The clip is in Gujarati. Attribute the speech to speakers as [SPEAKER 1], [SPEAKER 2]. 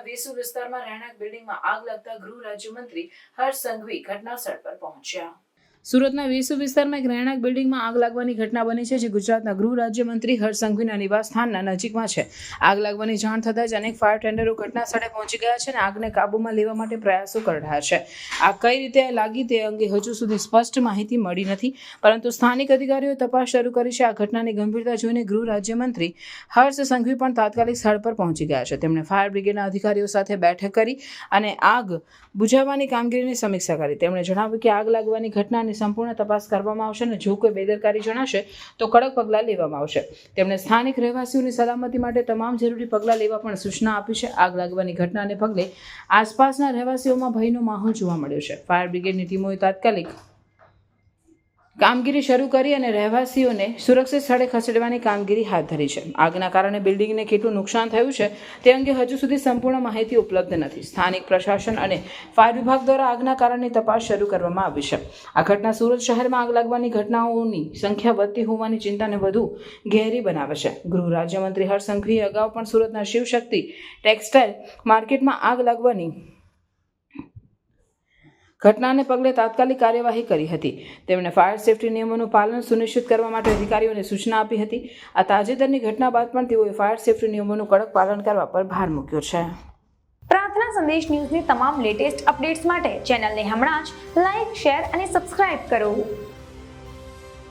[SPEAKER 1] વેસુ વિસ્તારમાં રહેણાંક બિલ્ડિંગમાં આગ લાગતા ગૃહ રાજ્યમંત્રી હર્ષ સંઘવી ઘટનાસ્થળ પર પહોંચ્યા. સુરતના વેસુ વિસ્તારમાં ગ્રહેણાક બિલ્ડિંગમાં આગ લાગવાની ઘટના બની છે, જે ગુજરાતના ગૃહ રાજ્યમંત્રી હર્ષ સંઘવીના નિવાસ સ્થાનના નજીકમાં છે. આગ લાગવાની જાણ થતાં જ અનેક ફાયર ટેન્ડરો ઘટના સ્થળે પહોંચી ગયા છે અને આગને કાબૂમાં લેવા માટે પ્રયાસો કરી રહ્યા છે. આ કઈ રીતે લાગી તે અંગે હજુ સુધી સ્પષ્ટ માહિતી મળી નથી, પરંતુ સ્થાનિક અધિકારીઓએ તપાસ શરૂ કરી છે. આ ઘટનાની ગંભીરતા જોઈને ગૃહ રાજ્યમંત્રી હર્ષ સંઘવી પણ તાત્કાલિક સ્થળ પર પહોંચી ગયા છે. તેમણે ફાયર બ્રિગેડના અધિકારીઓ સાથે બેઠક કરી અને આગ બુઝાવવાની કામગીરીની સમીક્ષા કરી. તેમણે જણાવ્યું કે આગ લાગવાની ઘટનાની સંપૂર્ણ તપાસ કરવામાં આવશે અને જો કોઈ બેદરકારી જણાશે, તો કડક પગલાં લેવામાં આવશે. તેમણે સ્થાનિક રહેવાસીઓની સલામતી માટે તમામ જરૂરી પગલાં લેવા પણ સૂચના આપી છે. આગ લાગવાની ઘટનાને પગલે આસપાસના રહેવાસીઓમાં ભયનો માહોલ જોવા મળ્યો છે. ફાયર બ્રિગેડની ટીમોએ તાત્કાલિક કામગીરી શરૂ કરી અને રહેવાસીઓને સુરક્ષિત સ્થળે ખસેડવાની કામગીરી હાથ ધરી છે. આગના કારણે બિલ્ડિંગને કેટલું નુકસાન થયું છે તે અંગે હજુ સુધી સંપૂર્ણ માહિતી ઉપલબ્ધ નથી. સ્થાનિક પ્રશાસન અને ફાયર વિભાગ દ્વારા આગના કારણની તપાસ શરૂ કરવામાં આવી છે. આ ઘટના સુરત શહેરમાં આગ લાગવાની ઘટનાઓની સંખ્યા વધતી હોવાની ચિંતાને વધુ ઘેરી બનાવે છે. ગૃહ રાજ્યમંત્રી હર્ષ સંઘવીએ અગાઉ પણ સુરતના શિવશક્તિ ટેક્સટાઇલ માર્કેટમાં આગ લાગવાની ઘટનાને પગલે તાત્કાલિક કાર્યવાહી કરી હતી. તેમણે ફાયર સેફ્ટી નિયમોનું પાલન સુનિશ્ચિત કરવા માટે અધિકારીઓને સૂચના આપી હતી. આ તાજેતરની ઘટના બાદ પણ તેઓએ ફાયર સેફ્ટી નિયમોનું કડક પાલન કરવા પર ભાર મૂક્યો છે.
[SPEAKER 2] પ્રાર્થના સંદેશ ન્યૂઝની તમામ લેટેસ્ટ અપડેટ્સ માટે ચેનલને હમણાં જ લાઈક, શેર અને સબસ્ક્રાઇબ કરો.